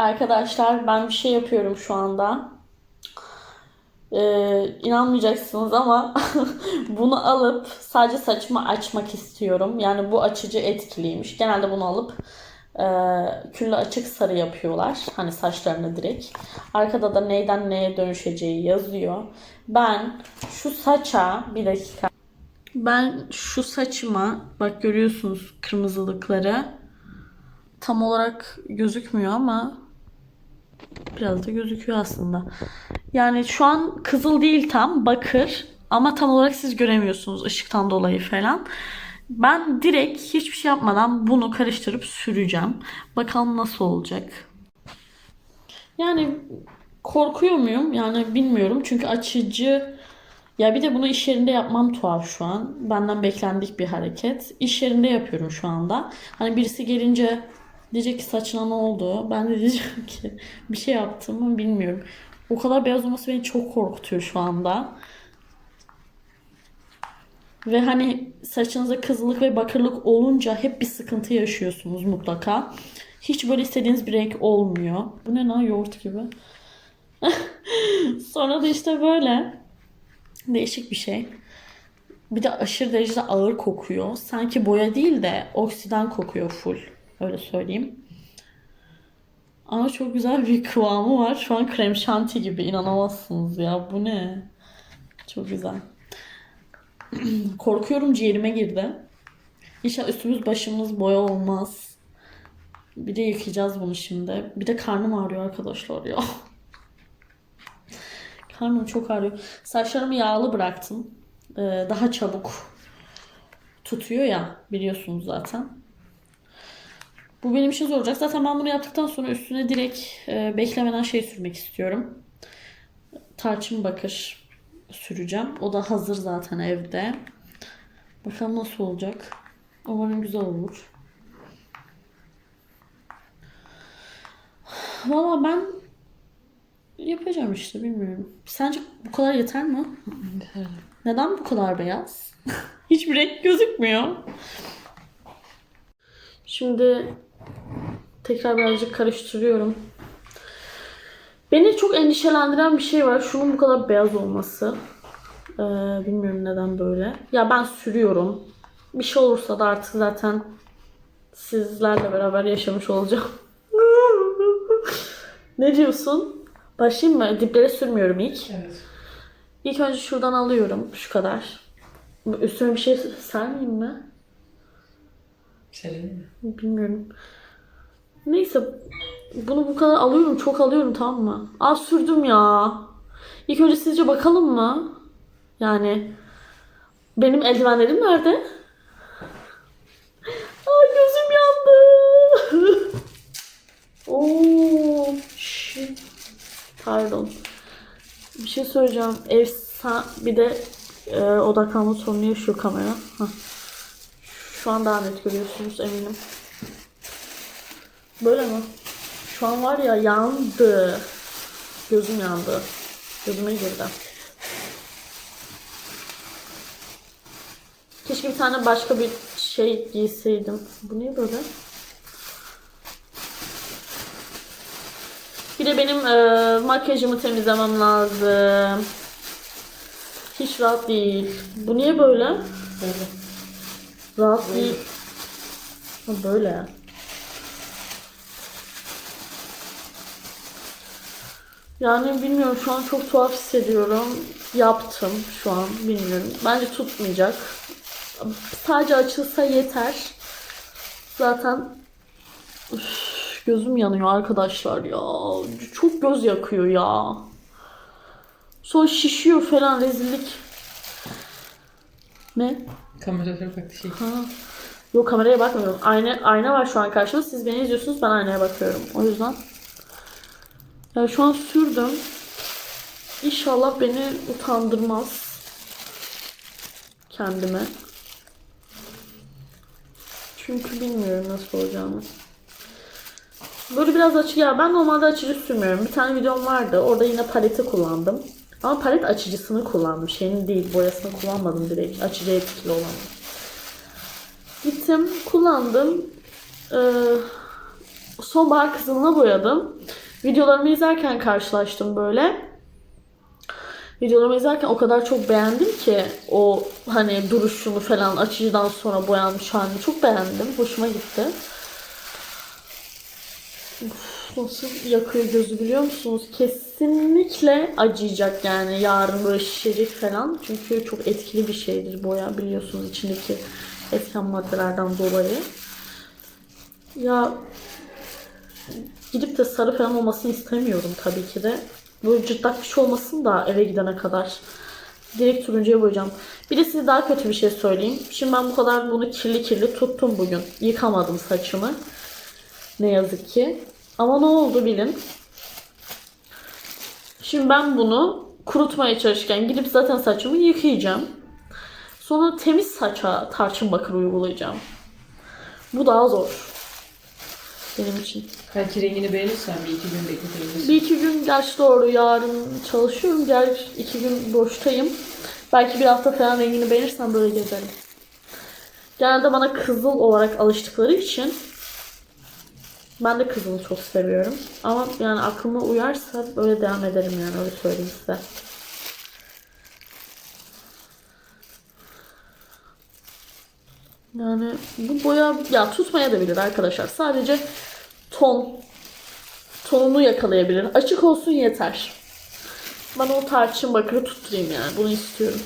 Arkadaşlar ben bir şey yapıyorum şu anda. Ee, inanmayacaksınız ama bunu alıp sadece saçımı açmak istiyorum. Yani bu açıcı etkiliymiş. Genelde bunu alıp e, küllü açık sarı yapıyorlar. Hani saçlarını direkt. Arkada da neyden neye dönüşeceği yazıyor. Ben şu saça bir dakika. Ben şu saçıma bak görüyorsunuz kırmızılıkları. Tam olarak gözükmüyor ama biraz da gözüküyor aslında. Yani şu an kızıl değil tam bakır ama tam olarak siz göremiyorsunuz ışıktan dolayı falan. Ben direkt hiçbir şey yapmadan bunu karıştırıp süreceğim. Bakalım nasıl olacak. Yani korkuyor muyum? Yani bilmiyorum. Çünkü açıcı ya bir de bunu iş yerinde yapmam tuhaf şu an. Benden beklendik bir hareket. İş yerinde yapıyorum şu anda. Hani birisi gelince diyecek ki saçına ne oldu? Ben de diyeceğim ki bir şey yaptım mı bilmiyorum. O kadar beyaz olması beni çok korkutuyor şu anda. Ve hani saçınıza kızılık ve bakırlık olunca hep bir sıkıntı yaşıyorsunuz mutlaka. Hiç böyle istediğiniz bir renk olmuyor. Bu ne lan yoğurt gibi. Sonra da işte böyle değişik bir şey. Bir de aşırı derecede ağır kokuyor. Sanki boya değil de oksidan kokuyor full. Öyle söyleyeyim. Ama çok güzel bir kıvamı var. Şu an krem şanti gibi. inanamazsınız ya. Bu ne? Çok güzel. Korkuyorum ciğerime girdi. İnşallah üstümüz başımız boya olmaz. Bir de yıkayacağız bunu şimdi. Bir de karnım ağrıyor arkadaşlar ya. Karnım çok ağrıyor. Saçlarımı yağlı bıraktım. Ee, daha çabuk tutuyor ya biliyorsunuz zaten. Bu benim için zor olacak. Zaten ben bunu yaptıktan sonra üstüne direkt e, beklemeden şey sürmek istiyorum. Tarçın bakır süreceğim. O da hazır zaten evde. Bakalım nasıl olacak. Umarım güzel olur. Valla ben yapacağım işte bilmiyorum. Sence bu kadar yeter mi? Neden bu kadar beyaz? Hiçbir renk gözükmüyor. Şimdi tekrar birazcık karıştırıyorum. Beni çok endişelendiren bir şey var. Şunun bu kadar beyaz olması. Ee, bilmiyorum neden böyle. Ya ben sürüyorum. Bir şey olursa da artık zaten sizlerle beraber yaşamış olacağım. ne diyorsun? Başlayayım mı? Diplere sürmüyorum ilk. Evet. İlk önce şuradan alıyorum. Şu kadar. Üstüne bir şey sermeyeyim mi? Serin mi? Bilmiyorum. Neyse. Bunu bu kadar alıyorum. Çok alıyorum tamam mı? Aa sürdüm ya. İlk önce sizce bakalım mı? Yani benim eldivenlerim nerede? Aa gözüm yandı. Oo, shit. Pardon. Bir şey söyleyeceğim. Efsa bir de e, odaklanma sorunu yaşıyor kamera. Hah. Şu an daha net görüyorsunuz eminim. Böyle mi? Şu an var ya yandı. Gözüm yandı. Gözüme girdi. Keşke bir tane başka bir şey giyseydim. Bu niye böyle? Bir de benim e, makyajımı temizlemem lazım. Hiç rahat değil. Bu niye böyle? Böyle. Rahat değil. Ha, böyle. Yani bilmiyorum şu an çok tuhaf hissediyorum. Yaptım şu an bilmiyorum. Bence tutmayacak. Sadece açılsa yeter. Zaten Üf, gözüm yanıyor arkadaşlar ya. Çok göz yakıyor ya. Sonra şişiyor falan rezillik. Ne? Kameralara bak şey. Ha. Yok kameraya bakmıyorum. Ayna, ayna var şu an karşımda. Siz beni izliyorsunuz ben aynaya bakıyorum. O yüzden. Ya şu an sürdüm. İnşallah beni utandırmaz. Kendime. Çünkü bilmiyorum nasıl olacağını. Böyle biraz açık ya ben normalde açıcı sürmüyorum. Bir tane videom vardı. Orada yine paleti kullandım. Ama palet açıcısını kullandım. Şeyini değil, boyasını kullanmadım direkt. Açıcı etkili olanı. Gittim, kullandım. Ee, sonbahar kızılına boyadım. Videolarımı izlerken karşılaştım böyle. Videolarımı izlerken o kadar çok beğendim ki o hani duruşunu falan açıcıdan sonra boyanmış halini çok beğendim. Hoşuma gitti. Uf, nasıl yakıyor gözü biliyor musunuz? Kesinlikle acıyacak yani yarın böyle şişecek falan. Çünkü çok etkili bir şeydir boya biliyorsunuz içindeki etken maddelerden dolayı. Ya gidip de sarı falan olmasını istemiyorum tabii ki de. Böyle cırtlak bir şey olmasın da eve gidene kadar. Direkt turuncuya boyayacağım. Bir de size daha kötü bir şey söyleyeyim. Şimdi ben bu kadar bunu kirli kirli tuttum bugün. Yıkamadım saçımı. Ne yazık ki. Ama ne oldu bilin. Şimdi ben bunu kurutmaya çalışırken gidip zaten saçımı yıkayacağım. Sonra temiz saça tarçın bakır uygulayacağım. Bu daha zor. Benim için. Belki rengini beğenirsen bir iki gün bekletebilirsin. Bir iki gün gerçi doğru yarın çalışıyorum. Diğer iki gün boştayım. Belki bir hafta falan rengini beğenirsem böyle gezerim. Genelde bana kızıl olarak alıştıkları için ben de kızılı çok seviyorum. Ama yani aklıma uyarsa böyle devam ederim yani öyle söyleyeyim size. Yani bu boya ya tutmaya da bilir arkadaşlar. Sadece ton tonunu yakalayabilir. Açık olsun yeter. Ben o tarçın bakırı tutturayım yani. Bunu istiyorum.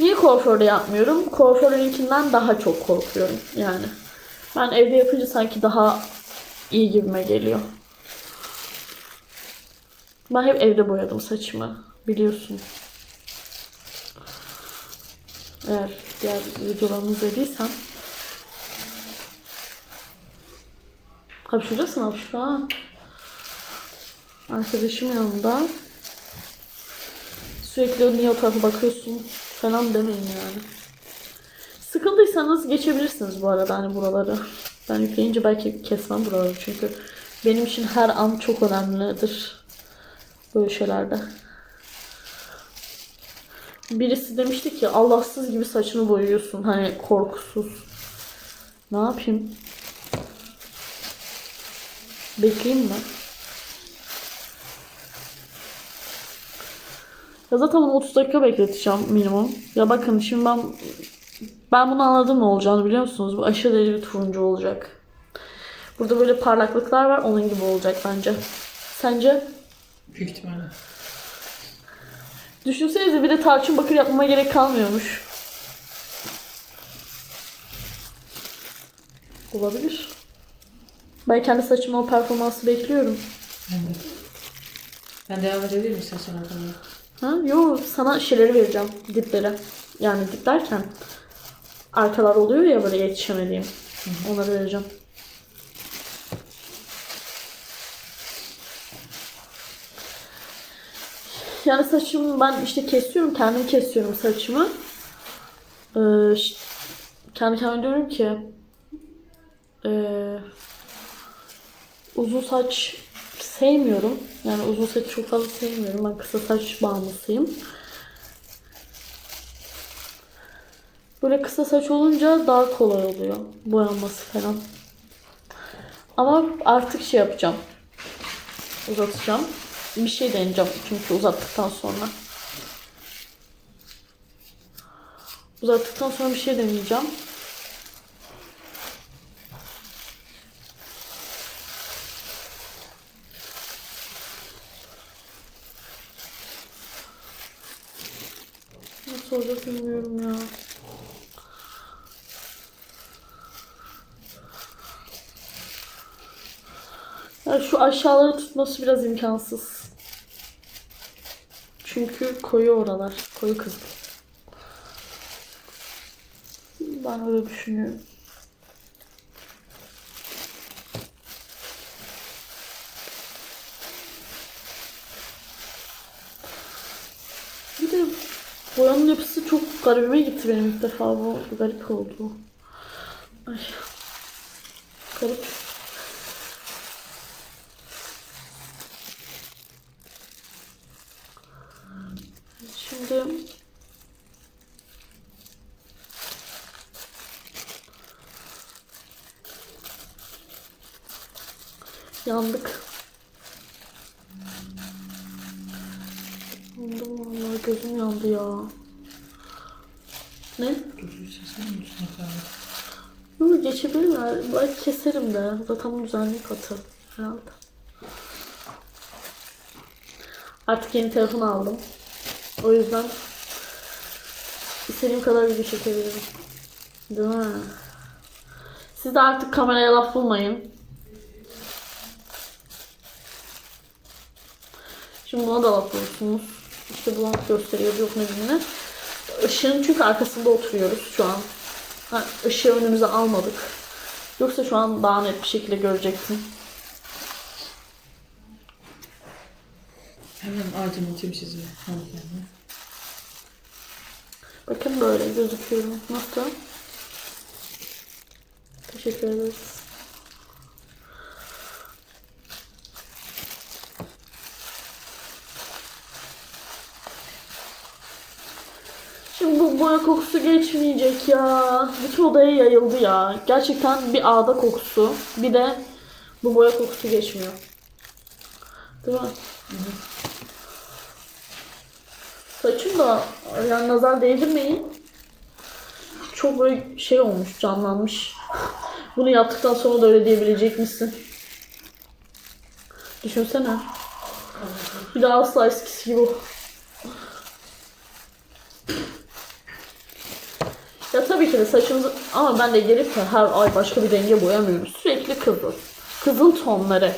Niye kuaförde yapmıyorum? Kuaförünkinden daha çok korkuyorum yani. Ben evde yapınca sanki daha iyi gibime geliyor. Ben hep evde boyadım saçımı. Biliyorsun. Eğer diğer videolarımı izlediysen. Hapşuracaksın hapşura. Arkadaşım yanında. Sürekli niye o tarafa bakıyorsun falan demeyin yani. Sıkıldıysanız geçebilirsiniz bu arada hani buraları. Ben yükleyince belki kesmem buraları çünkü benim için her an çok önemlidir. Böyle şeylerde. Birisi demişti ki Allahsız gibi saçını boyuyorsun hani korkusuz. Ne yapayım? Bekleyeyim mi? Ya zaten bunu 30 dakika bekleteceğim minimum. Ya bakın şimdi ben ben bunu anladım ne olacağını biliyor musunuz? Bu aşırı derecede turuncu olacak. Burada böyle parlaklıklar var onun gibi olacak bence. Sence? Büyük ihtimalle. Düşünsenize bir de tarçın bakır yapmama gerek kalmıyormuş. Olabilir. Ben kendi saçıma o performansı bekliyorum. Ben de. Ben devam edebilir misin sen? Ha? Yo sana şeyleri vereceğim. Dipleri. Yani dip derken arkalar oluyor ya böyle yetişemediğim. Onları vereceğim. Yani saçımı ben işte kesiyorum. Kendim kesiyorum saçımı. Ee, kendi kendime diyorum ki ee, uzun saç sevmiyorum. Yani uzun saç çok fazla sevmiyorum. Ben kısa saç bağımlısıyım. Böyle kısa saç olunca daha kolay oluyor. Boyanması falan. Ama artık şey yapacağım. Uzatacağım. Bir şey deneyeceğim çünkü uzattıktan sonra. Uzattıktan sonra bir şey deneyeceğim. Nasıl olacak bilmiyorum ya. Şu aşağıları tutması biraz imkansız. Çünkü koyu oralar. Koyu kızıl. Ben öyle düşünüyorum. Bir de boyanın yapısı çok garibime gitti benim ilk defa bu. Garip oldu. Ay. Garip. Şimdi Yandık. Yandım vallahi gözüm yandı ya. Ne? Dur sesini mi? Bunu. Belki keserim de. Zaten bu güzellik atı herhalde. Artık yeni telefon aldım. O yüzden istediğim kadar video çekebilirim. Değil mi? Siz de artık kameraya laf bulmayın. Şimdi buna da laf bulursunuz. İşte bunu gösteriyor yok ne ne. Işığın çünkü arkasında oturuyoruz şu an. Ha, ışığı önümüze almadık. Yoksa şu an daha net bir şekilde görecektin. Hemen çiziyor. Hanımefendi. Bakın böyle gözüküyorum. Nasıl? Teşekkür ederiz. Şimdi bu boya kokusu geçmeyecek ya. Bütün odaya yayıldı ya. Gerçekten bir ağda kokusu. Bir de bu boya kokusu geçmiyor. Değil mi? Saçım da yani nazar değdirmeyin. Çok böyle şey olmuş, canlanmış. Bunu yaptıktan sonra da öyle diyebilecek misin? Düşünsene. Bir daha asla eskisi gibi ol- Ya tabii ki de saçımızı ama ben de gelip de her ay başka bir renge boyamıyorum. Sürekli kızıl. Kızıl tonları.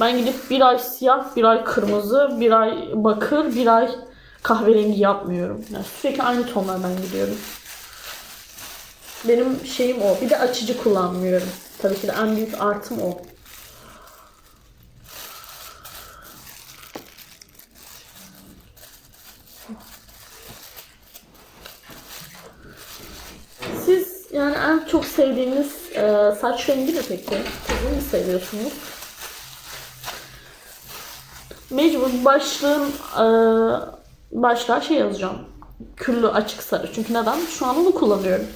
Ben gidip bir ay siyah, bir ay kırmızı, bir ay bakır, bir ay kahverengi yapmıyorum. Yani sürekli aynı tonlardan gidiyorum. Benim şeyim o. Bir de açıcı kullanmıyorum. Tabii ki de en büyük artım o. Siz yani en çok sevdiğiniz e, saç rengi ne peki? Kızıl mı seviyorsunuz? Mecbur başlığın e, başlığa şey yazacağım. Küllü açık sarı. Çünkü neden? Şu an onu kullanıyorum.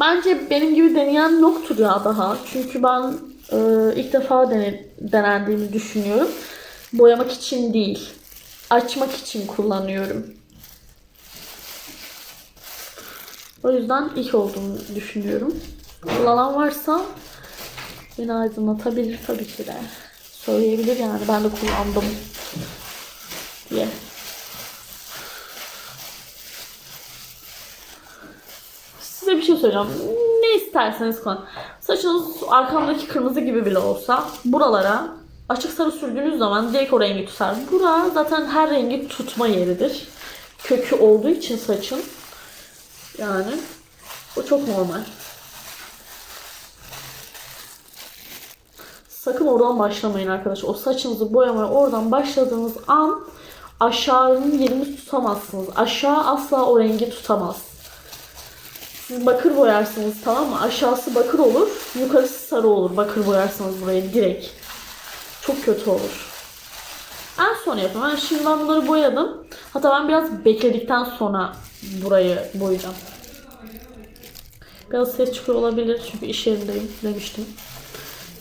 Bence benim gibi deneyen yoktur ya daha. Çünkü ben e, ilk defa dene, denendiğini düşünüyorum. Boyamak için değil. Açmak için kullanıyorum. O yüzden ilk olduğunu düşünüyorum. Kullanan varsa beni aydınlatabilir tabii ki de. Söyleyebilir yani ben de kullandım diye. Size bir şey söyleyeceğim. Ne isterseniz kullanın. Saçınız arkamdaki kırmızı gibi bile olsa buralara açık sarı sürdüğünüz zaman direkt o rengi tutar. Bura zaten her rengi tutma yeridir. Kökü olduğu için saçın. Yani o çok normal. Sakın oradan başlamayın arkadaşlar. O saçınızı boyamaya oradan başladığınız an aşağının yerini tutamazsınız. Aşağı asla o rengi tutamaz. Siz bakır boyarsınız tamam mı? Aşağısı bakır olur, yukarısı sarı olur. Bakır boyarsanız burayı direkt. Çok kötü olur. En son yapın. Ben şimdi ben bunları boyadım. Hatta ben biraz bekledikten sonra burayı boyayacağım. Biraz ses çıkıyor olabilir çünkü iş yerindeyim demiştim.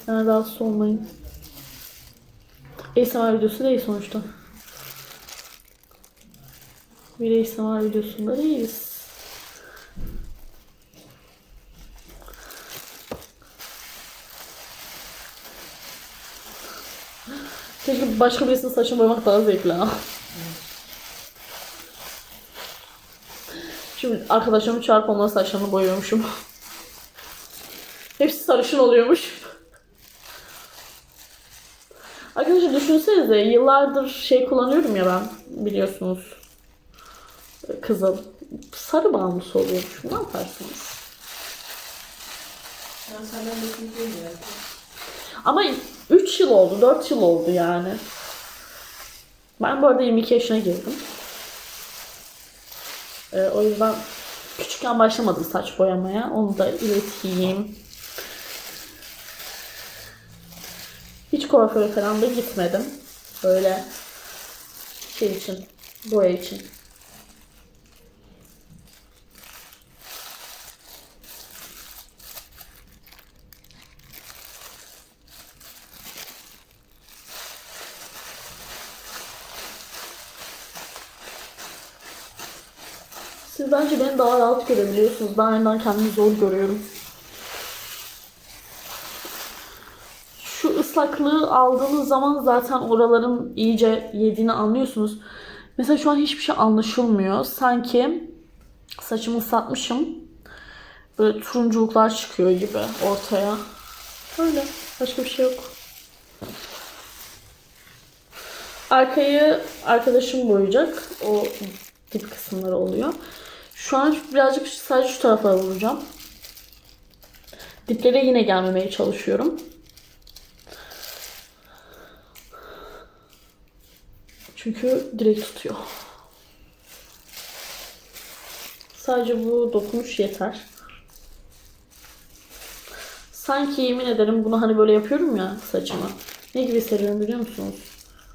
Yani rahatsız olmayın. ASMR videosu değil sonuçta. Bir ASMR videosunda değiliz. Keşke başka birisinin saçını boyamak daha zevkli ha. Şimdi arkadaşlarımı çağırıp onların saçlarını boyuyormuşum. Hepsi sarışın oluyormuş. Arkadaşlar düşünsenize yıllardır şey kullanıyorum ya ben biliyorsunuz. Kızıl. Sarı bağımlısı oluyormuş. Ne yaparsınız? Ben senden de. Ama 3 yıl oldu, 4 yıl oldu yani. Ben bu arada 22 yaşına girdim. Ee, o yüzden küçükken başlamadım saç boyamaya. Onu da ileteyim. Hiç kuaföre falan da gitmedim. Böyle şey için, boya için. Siz bence beni daha rahat görebiliyorsunuz. Ben yeniden kendimi zor görüyorum. Şu ıslaklığı aldığınız zaman zaten oraların iyice yediğini anlıyorsunuz. Mesela şu an hiçbir şey anlaşılmıyor. Sanki saçımı ıslatmışım. Böyle turunculuklar çıkıyor gibi ortaya. Öyle. Başka bir şey yok. Arkayı arkadaşım boyayacak. O dip kısımları oluyor. Şu an birazcık sadece şu tarafa vuracağım. Diplere yine gelmemeye çalışıyorum. Çünkü direkt tutuyor. Sadece bu dokunuş yeter. Sanki yemin ederim bunu hani böyle yapıyorum ya saçıma. Ne gibi seriyorum biliyor musunuz?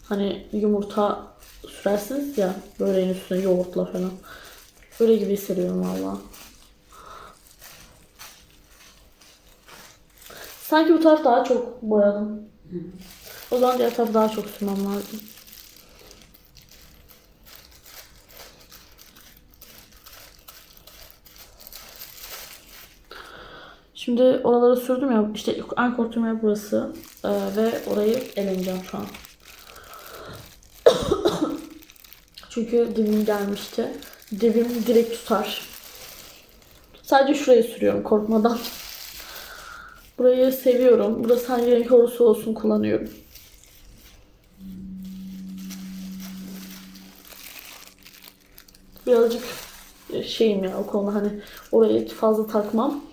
Hani yumurta sürersiniz ya böreğin üstüne yoğurtla falan. Öyle gibi hissediyorum valla. Sanki bu taraf daha çok boyadım. O zaman diğer tarafı daha çok sürmem lazım. Şimdi oraları sürdüm ya işte en korktuğum yer burası Ee, ve orayı eleneceğim şu an. Çünkü dibim gelmişti. Dibim direkt tutar. Sadece şuraya sürüyorum korkmadan. Burayı seviyorum. Burası hangi renk olursa olsun kullanıyorum. Birazcık şeyim ya o konuda hani oraya fazla takmam.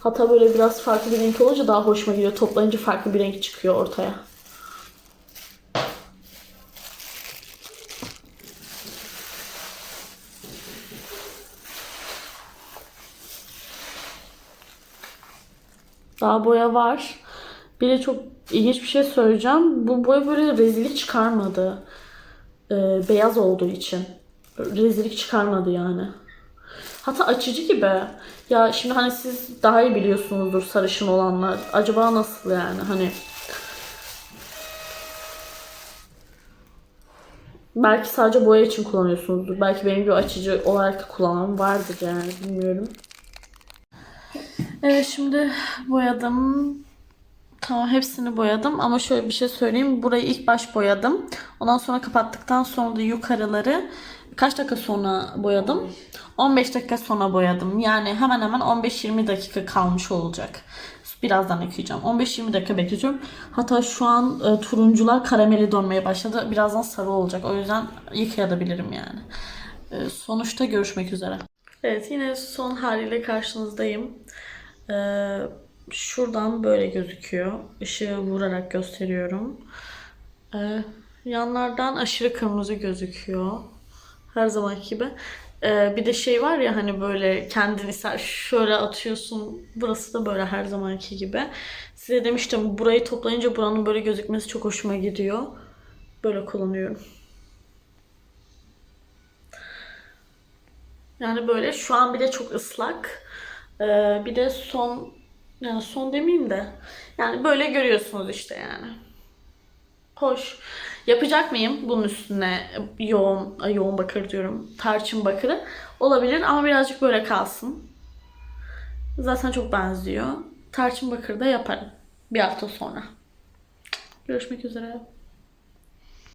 Hatta böyle biraz farklı bir renk olunca daha hoşuma gidiyor. Toplayınca farklı bir renk çıkıyor ortaya. Daha boya var. Bir de çok ilginç bir şey söyleyeceğim. Bu boya böyle rezillik çıkarmadı. Ee, beyaz olduğu için. Rezillik çıkarmadı yani. Hatta açıcı gibi. Ya şimdi hani siz daha iyi biliyorsunuzdur sarışın olanlar. Acaba nasıl yani hani. Belki sadece boya için kullanıyorsunuzdur. Belki benim gibi açıcı olarak da kullanan vardır yani bilmiyorum. Evet şimdi boyadım. Tamam hepsini boyadım ama şöyle bir şey söyleyeyim. Burayı ilk baş boyadım. Ondan sonra kapattıktan sonra da yukarıları kaç dakika sonra boyadım? 15 dakika sonra boyadım. Yani hemen hemen 15-20 dakika kalmış olacak. Birazdan ekleyeceğim. 15-20 dakika bekleyeceğim. Hatta şu an e, turuncular karameli dönmeye başladı. Birazdan sarı olacak. O yüzden yıkayabilirim yani. E, sonuçta görüşmek üzere. Evet yine son haliyle karşınızdayım. Ee, şuradan böyle gözüküyor. Işığı vurarak gösteriyorum. Ee, yanlardan aşırı kırmızı gözüküyor. Her zamanki gibi. Ee, bir de şey var ya hani böyle kendini sen şöyle atıyorsun. Burası da böyle her zamanki gibi. Size demiştim burayı toplayınca buranın böyle gözükmesi çok hoşuma gidiyor. Böyle kullanıyorum. Yani böyle şu an bir de çok ıslak. Ee, bir de son yani son demeyeyim de yani böyle görüyorsunuz işte yani. Hoş. Yapacak mıyım bunun üstüne yoğun yoğun bakır diyorum. Tarçın bakırı olabilir ama birazcık böyle kalsın. Zaten çok benziyor. Tarçın bakırı da yaparım bir hafta sonra. Görüşmek üzere.